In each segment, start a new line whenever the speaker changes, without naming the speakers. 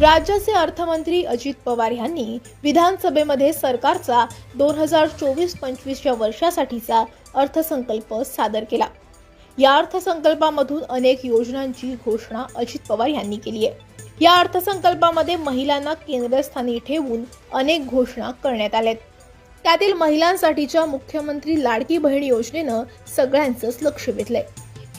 राज्याचे अर्थमंत्री अजित पवार यांनी विधानसभेमध्ये सरकारचा दोन हजार चोवीस पंचवीसच्या वर्षासाठीचा अर्थसंकल्प सादर केला. या अर्थसंकल्पामधून अनेक योजनांची घोषणा अजित पवार यांनी केली आहे. या अर्थसंकल्पामध्ये महिलांना केंद्रस्थानी ठेवून अनेक घोषणा करण्यात आल्या त्यातील महिलांसाठीच्या मुख्यमंत्री लाडकी बहीण योजनेनं सगळ्यांचंच लक्ष वेधलंय.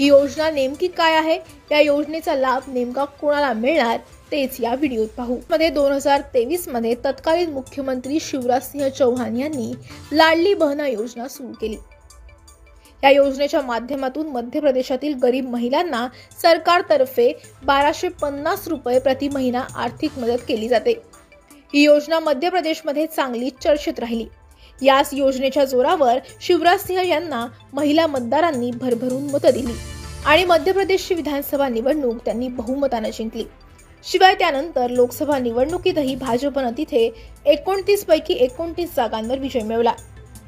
ही योजना नेमकी काय आहे? या योजनेचा लाभ नेमका कोणाला मिळणार? तेच या व्हिडिओत पाहू. मध्ये दोन हजार तेवीसमध्ये तत्कालीन मुख्यमंत्री शिवराज सिंह चौहान यांनी लाडली बहना योजना सुरू केली. या योजनेच्या माध्यमातून मध्य प्रदेशातील गरीब महिलांना सरकारतर्फे बाराशे पन्नास रुपये प्रति महिना आर्थिक मदत केली जाते. ही योजना मध्य प्रदेशमध्ये चांगली चर्चेत राहिली. याच योजनेच्या जोरावर शिवराज सिंह यांना महिला मतदारांनी भरभरून मतं दिली. आणि मध्य प्रदेशची विधानसभा निवडणूक त्यांनी बहुमतानं जिंकली. शिवाय त्यानंतर लोकसभा निवडणुकीतही भाजपनं तिथे एकोणतीस पैकी एकोणतीस जागांवर विजय मिळवला.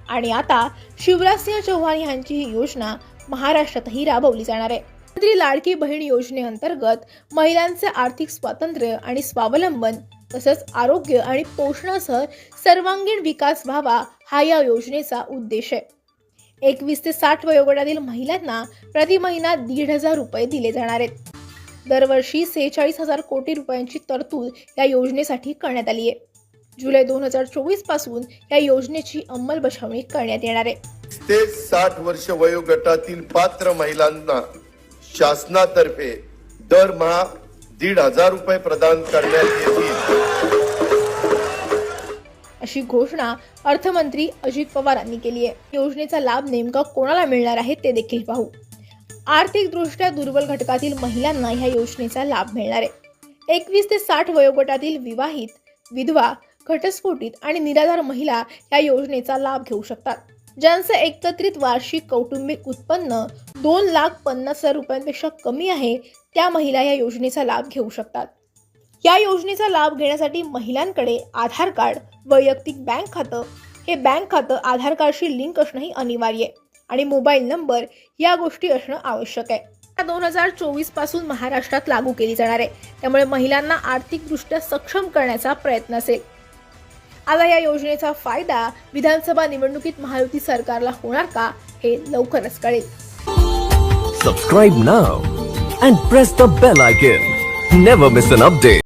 आणि आता शिवराजसिंह चौहान यांची ही योजना महाराष्ट्रातही राबवली जाणार आहे. मंत्री लाडकी बहीण योजनेअंतर्गत महिलांचे आर्थिक स्वातंत्र्य आणि स्वावलंबन तसंच आरोग्य आणि पोषणासह सर्वांगीण विकास व्हावा हा या योजनेचा उद्देश आहे. एकवीस ते साठ वयोगटातील महिलांना प्रति महिना दीड हजार रुपये दिले जाणार आहेत. दरवर्षी सेहेचाळीस हजार कोटी रुपयांची तरतूद या योजनेसाठी करण्यात आली आहे. जुलै दोन हजार चोवीसपासून या योजनेची अंमलबजावणी करण्यात येणार आहे.
ते साठ वर्ष वयोगटातील पात्र महिलांना शासनातर्फे दरमहा दीड हजार रुपये प्रदान करण्यात येतील.
अशी घोषणा अर्थमंत्री अजित पवार यांनी केली आहे. योजनेचा लाभ नेमका कोणाला मिळणार आहे ते देखील पाहू. आर्थिकदृष्ट्या दुर्बल घटकातील महिलांना ह्या योजनेचा लाभ मिळणार आहे. एकवीस ते साठ वयोगटातील विवाहित विधवा घटस्फोटित आणि निराधार महिला या योजनेचा लाभ घेऊ शकतात. ज्यांचं एकत्रित वार्षिक कौटुंबिक उत्पन्न दोन लाख पन्नास हजार रुपयांपेक्षा कमी आहे त्या महिला या योजनेचा लाभ घेऊ शकतात. या योजनेचा लाभ घेण्यासाठी महिलांकडे आधार कार्ड वैयक्तिक बँक खातं. हे बँक खातं आधार कार्डशी लिंक असणंही अनिवार्य आहे आणि मोबाईल नंबर या गोष्टी असणं आवश्यक आहे. दोन हजार चोवीसपासून महाराष्ट्रात लागू केली जाणार आहे. त्यामुळे महिलांना आर्थिकदृष्ट्या सक्षम करण्याचा प्रयत्न असेल. आता या योजनेचा फायदा विधानसभा निवडणुकीत महायुती सरकारला होणार का हे लवकरच कळेल.
Subscribe now and press the bell icon never miss an update